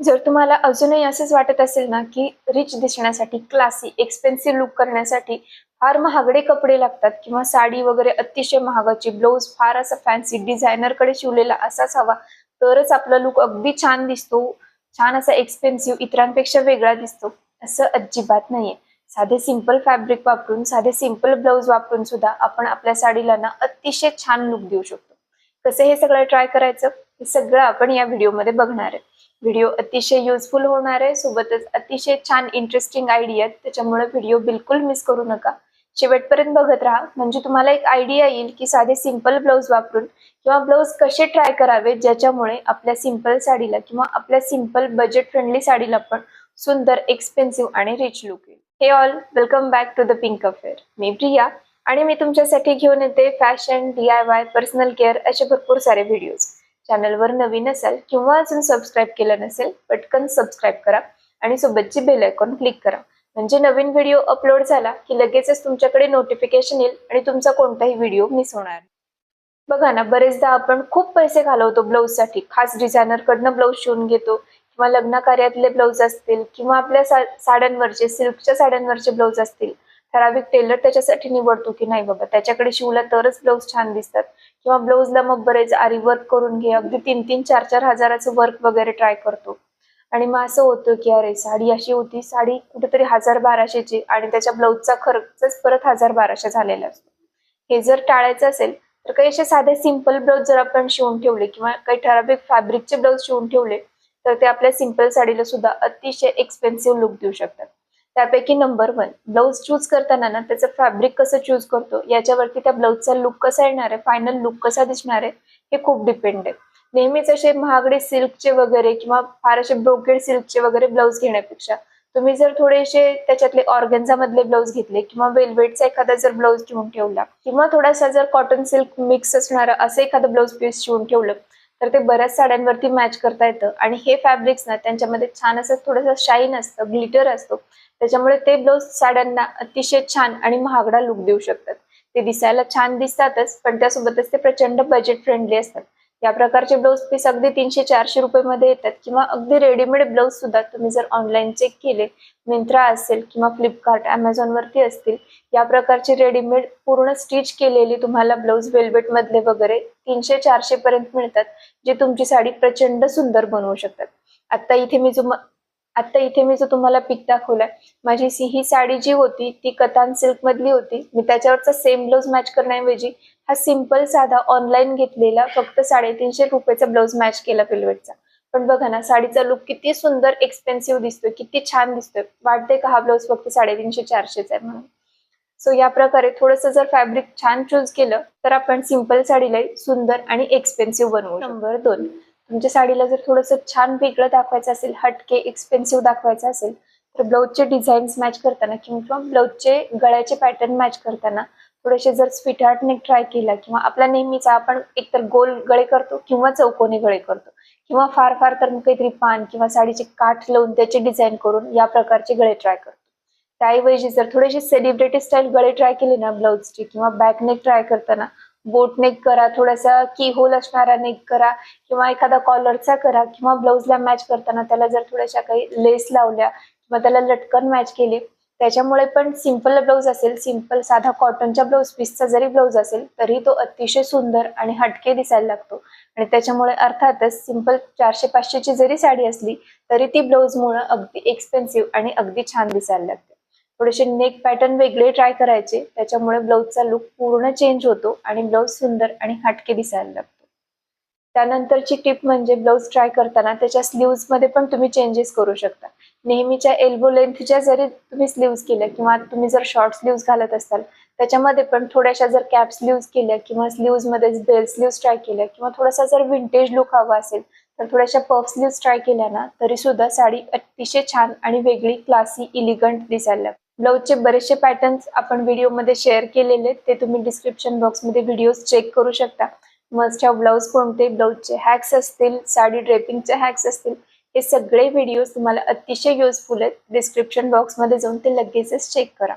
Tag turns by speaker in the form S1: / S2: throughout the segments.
S1: जर तुम्हाला अजूनही असंच वाटत असेल ना की रिच दिसण्यासाठी क्लासी एक्सपेन्सिव्ह लुक करण्यासाठी फार महागडे कपडे लागतात किंवा साडी वगैरे अतिशय महागाची ब्लाऊज फार असं फॅन्सी डिझायनरकडे शिवलेला असाच हवा तरच आपला लुक अगदी छान दिसतो छान असा एक्सपेन्सिव्ह इतरांपेक्षा वेगळा दिसतो असं अजिबात नाहीये. साधे सिंपल फॅब्रिक वापरून साधे सिंपल ब्लाऊज वापरून सुद्धा आपण आपल्या साडीला ना अतिशय छान लुक देऊ शकतो. कसं हे सगळं ट्राय करायचं? हे सगळं आपण या व्हिडिओमध्ये बघणार आहे. व्हिडिओ अतिशय युजफुल होणार आहे. सोबतच अतिशय छान इंटरेस्टिंग आयडिया आहेत. त्याच्यामुळे व्हिडिओ बिलकुल मिस करू नका. शेवटपर्यंत बघत राहा. म्हणजे तुम्हाला एक आयडिया येईल की साधे सिंपल ब्लाऊज वापरून किंवा ब्लाऊज कसे ट्राय करावे ज्याच्यामुळे आपल्या सिंपल साडीला किंवा आपल्या सिंपल बजेट फ्रेंडली साडीला पण सुंदर एक्सपेन्सिव्ह आणि रिच लुक येईल. Hey all welcome back to the pink affair मी प्रिया आणि मी तुमच्यासाठी घेऊन येते fashion D I Y personal care असे भरपूर सारे व्हिडिओज चॅनलवर नवीन असाल किंवा अजून सबस्क्राईब केलं नसेल पटकन सबस्क्राईब करा आणि सोबतची बेल आयकॉन क्लिक करा. म्हणजे नवीन व्हिडिओ अपलोड झाला की लगेचच तुमच्याकडे नोटिफिकेशन येईल आणि तुमचा कोणताही व्हिडिओ मिस होणार बघा ना बरेचदा आपण खूप पैसे घालवतो ब्लाऊजसाठी. खास डिझायनर कडनं ब्लाऊज शिवून घेतो किंवा लग्न कार्यातले ब्लाऊज असतील किंवा आपल्या सा साड्यांवरचे सिल्कच्या साड्यांवरचे ब्लाऊज असतील. ठराविक टेलर त्याच्यासाठी निवडतो की नाही बाबा? त्याच्याकडे शिवला तरच ब्लाऊज छान दिसतात. किंवा ब्लाऊजला मग बरेच आरी वर्क करून घे. अगदी तीन तीन चार चार हजाराचं वर्क वगैरे ट्राय करतो. आणि मग असं होतं की अरे साडी अशी होती. साडी कुठेतरी हजार बाराशेची आणि त्याच्या ब्लाऊजचा खर्चच परत हजार बाराशे झालेला असतो. हे जर टाळायचं असेल तर काही असे साधे सिंपल ब्लाऊज जर आपण शिवून ठेवले किंवा काही ठराविक फॅब्रिकचे ब्लाऊज शिवून ठेवले तर ते आपल्या सिंपल साडीला सुद्धा अतिशय एक्सपेन्सिव्ह लुक देऊ शकतात. त्यापैकी नंबर वन ब्लाऊज चूज करताना ना त्याचं फॅब्रिक कसं चूज करतो याच्यावरती त्या ब्लाऊजचा लुक कसा येणार आहे फायनल लुक कसा दिसणार आहे हे खूप डिपेंड आहे. नेहमीच असे महागडे सिल्कचे वगैरे किंवा फार असे ब्रोकेड सिल्कचे वगैरे ब्लाऊज घेण्यापेक्षा तुम्ही जर थोडेसे त्याच्यातले ऑर्गन्झा मधले ब्लाऊज घेतले किंवा वेलवेटचा एखादा जर ब्लाऊज घेऊन ठेवला किंवा थोडासा जर कॉटन सिल्क मिक्स असणारा असं एखादं ब्लाऊज पीस शिवून ठेवलं तर ते बऱ्याच साड्यांवरती मॅच करता येतं. आणि हे फॅब्रिक्स ना त्यांच्यामध्ये छान असं थोडंसं शाईन असतं ग्लिटर असतो. त्याच्यामुळे ते ब्लाऊज साड्यांना अतिशय छान आणि महागडा लुक देऊ शकतात. ते दिसायला छान दिसतातच पण त्यासोबतच ते प्रचंड बजेट फ्रेंडली असतात. या प्रकारचे ब्लाऊज पीस अगदी तीनशे चारशे रुपये मध्ये येतात किंवा अगदी रेडीमेड ब्लाऊज सुद्धा तुम्ही जर ऑनलाईन चेक केले मिंत्रा असेल किंवा फ्लिपकार्ट अमेझॉन वरती असतील या प्रकारचे रेडीमेड पूर्ण स्टिच केलेले तुम्हाला ब्लाऊज वेल्वेट मधले वगैरे तीनशे चारशे पर्यंत मिळतात जे तुमची साडी प्रचंड सुंदर बनवू शकतात. आता इथे मी जो आता इथे मी जो तुम्हाला पिक दाखवलाय माझी ही साडी जी होती ती कतान सिल्क मधली होती. मी त्याच्यावरचा सेम ब्लाऊज मॅच करण्याऐवजी हा सिंपल साधा ऑनलाईन घेतलेला फक्त साडेतीनशे रुपयाचा ब्लाऊज मॅच केला वेल्वेटचा पण बघा ना साडीचा लुक किती सुंदर एक्सपेन्सिव्ह दिसतोय किती छान दिसतोय. वाटते का हा ब्लाऊज फक्त साडेतीनशे चारशेचा आहे म्हणून. सो या प्रकारे थोडस जर फॅब्रिक छान चूज केलं तर आपण सिंपल साडीला सुंदर आणि एक्सपेन्सिव्ह बनवू नंबर दोन. तुमच्या साडीला जर थोडंसं छान वेगळं दाखवायचं असेल हटके एक्सपेन्सिव्ह दाखवायचं असेल तर ब्लाऊजचे डिझाईन्स मॅच करताना किंवा ब्लाऊजचे गळ्याचे पॅटर्न मॅच करताना थोडेसे जर स्वीट हार्टने ट्राय केला किंवा आपला नेहमीचा आपण एकतर गोल गळे करतो किंवा चौकोनी गळे करतो किंवा फार फार तर मग काहीतरी पान किंवा साडीचे काठ लावून त्याचे डिझाईन करून या प्रकारचे गळे ट्राय करतो. त्याऐवजी जर थोडेसे सेलिब्रिटी स्टाईल गळे ट्राय केले ना ब्लाऊजचे किंवा बॅकनेक ट्राय करताना बोट नेक करा थोडासा की होल असणारा नेक करा किंवा एखादा कॉलरचा करा किंवा ब्लाऊजला मॅच करताना त्याला जर थोड्याशा काही लेस लावल्या किंवा त्याला लटकन मॅच केली त्याच्यामुळे पण सिंपल ब्लाऊज असेल सिंपल साधा कॉटनच्या ब्लाऊज पीसचा जरी ब्लाऊज असेल तरी तो अतिशय सुंदर आणि हटके दिसायला लागतो. आणि त्याच्यामुळे अर्थातच सिंपल चारशे पाचशेची जरी साडी असली तरी ती ब्लाऊजमुळे अगदी एक्सपेन्सिव्ह आणि अगदी छान दिसायला लागते. थोडेसे नेक पॅटर्न वेगळे ट्राय करायचे. त्याच्यामुळे ब्लाऊजचा लुक पूर्ण चेंज होतो आणि ब्लाऊज सुंदर आणि हटके दिसायला लागतो. त्यानंतरची टिप म्हणजे ब्लाऊज ट्राय करताना त्याच्या स्लीव्जमध्ये पण तुम्ही चेंजेस करू शकता. नेहमीच्या एल्बो लेंथच्या जरी तुम्ही स्लीव्ज केल्या किंवा तुम्ही जर शॉर्ट स्लीव्ज घालत असाल त्याच्यामध्ये पण थोड्याशा जर कॅप स्लीव्ज केल्या किंवा स्लीव्जमध्ये बेल स्लीव्ज ट्राय केल्या किंवा थोडासा जर विंटेज लुक हवा असेल तर थोड्याशा पफ स्लीव्ज ट्राय केल्या ना तरी सुद्धा साडी अतिशय छान आणि वेगळी क्लासी इलिगंट दिसायला लागते. ब्लाऊजचे बरेचसे पॅटर्न्स आपण व्हिडिओमध्ये शेअर केलेले ते तुम्ही डिस्क्रिप्शन बॉक्समध्ये व्हिडिओज चेक करू शकता. मस्ट हॅव ब्लाऊज कोणते? ब्लाऊजचे हॅक्स असतील साडी ड्रेपिंगचे हॅक्स असतील. हे सगळे व्हिडिओज तुम्हाला अतिशय युजफुल आहेत. डिस्क्रिप्शन बॉक्समध्ये जाऊन ते लगेचच चेक करा.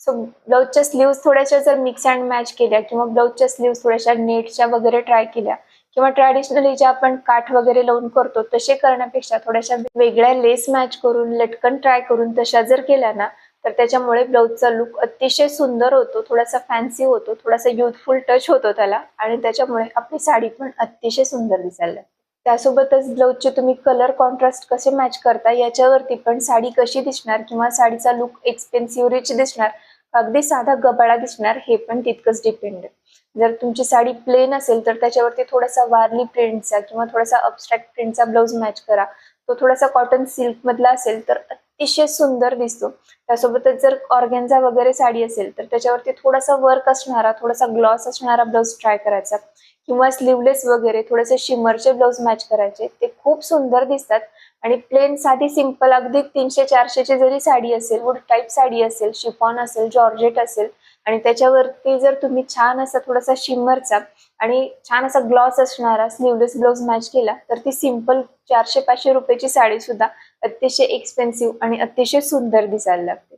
S1: सो ब्लाऊजच्या स्लीव्ज थोड्याशा जर मिक्स अँड मॅच केल्या किंवा ब्लाऊजच्या स्लीव्ज थोड्याशा नेटच्या वगैरे ट्राय केल्या किंवा ट्रॅडिशनली जे आपण काठ वगैरे लावून करतो तसे करण्यापेक्षा थोड्याशा वेगळ्या लेस मॅच करून लटकन ट्राय करून तशा जर केल्या ना तर त्याच्यामुळे ब्लाऊजचा लुक अतिशय सुंदर होतो थोडासा फॅन्सी होतो थोडासा युथफुल टच होतो त्याला. आणि त्याच्यामुळे आपली साडी पण अतिशय सुंदर दिसायला लागते. त्यासोबतच ब्लाऊजचे तुम्ही कलर कॉन्ट्रास्ट कसे मॅच करता याच्यावरती पण साडी कशी दिसणार किंवा साडीचा लुक एक्सपेन्सिव्ह रिच दिसणार अगदी साधा गबाळा दिसणार हे पण तितकंच डिपेंड आहे. जर तुमची साडी प्लेन असेल तर त्याच्यावरती थोडासा वारली प्रिंटचा किंवा थोडासा अबस्ट्रॅक्ट प्रिंटचा ब्लाऊज मॅच करा. तो थोडासा कॉटन सिल्क मधला असेल तर अतिशय सुंदर दिसतो. त्यासोबतच जर ऑर्गेन्झा वगैरे साडी असेल तर त्याच्यावरती थोडासा वर्क असणारा थोडासा ग्लॉस असणारा ब्लाऊज ट्राय करायचा. किंवा स्लीवलेस वगैरे थोडेसे शिमरचे ब्लाऊज मॅच करायचे. ते खूप सुंदर दिसतात. आणि प्लेन साधी सिंपल अगदी तीनशे चारशेची जरी साडी असेल वुड टाईप साडी असेल शिफॉन असेल जॉर्जेट असेल आणि त्याच्यावरती जर तुम्ही छान असा थोडासा शिमरचा आणि छान असा ग्लॉस असणारा स्लीवलेस ग्लोव्ह मॅच केला तर ती सिंपल चारशे पाचशे रुपयाची साडी सुद्धा अतिशय एक्सपेन्सिव्ह आणि अतिशय सुंदर दिसायला लागते.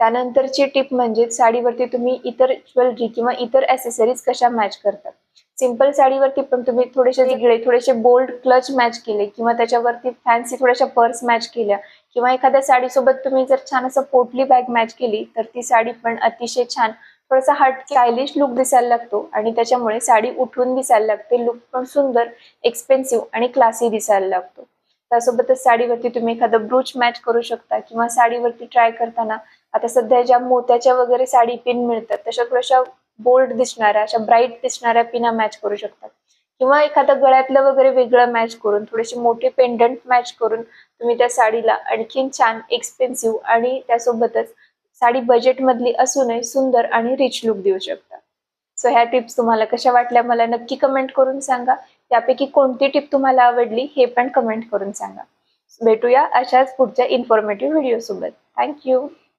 S1: त्यानंतरची टिप म्हणजे साडीवरती तुम्ही इतर ज्वेलरी किंवा इतर ॲसेसरीज कशा मॅच करतात सिंपल साडीवरती पण तुम्ही थोडेसे वेगळे थोडेसे बोल्ड क्लच मॅच केले किंवा त्याच्यावरती फॅन्सी थोड्याशा पर्स मॅच केल्या किंवा एखाद्या साडीसोबत तुम्ही जर छान असं पोटली बॅग मॅच केली तर ती साडी पण अतिशय छान थोडासा हट स्टायलिश लुक दिसायला लागतो आणि त्याच्यामुळे साडी उठून दिसायला लागते. लुक पण सुंदर एक्सपेन्सिव्ह आणि क्लासी दिसायला लागतो. त्यासोबतच साडीवरती तुम्ही एखादं ब्रूच मॅच करू शकता किंवा साडीवरती ट्राय करताना आता सध्या ज्या मोत्याच्या वगैरे साडी पिन मिळतात तशा थोड्याशा बोल्ड दिसणाऱ्या अशा ब्राईट दिसणाऱ्या पिना मॅच करू शकतात. किंवा एखादं गळ्यातलं वगैरे वेगळं मॅच करून थोडेसे मोठे पेंडंट मॅच करून तुम्ही त्या साडीला आणखीन छान एक्सपेन्सिव्ह आणि त्यासोबतच साडी बजेट मधली असूनही सुंदर आणि रिच लुक देऊ शकता. सो ह्या टिप्स तुम्हाला कशा वाटल्या मला नक्की कमेंट करून सांगा. त्यापैकी कोणती टिप तुम्हाला आवडली हे पण कमेंट करून सांगा. भेटूया अशाच पुढच्या इन्फॉर्मेटिव्ह व्हिडिओसोबत थँक्यू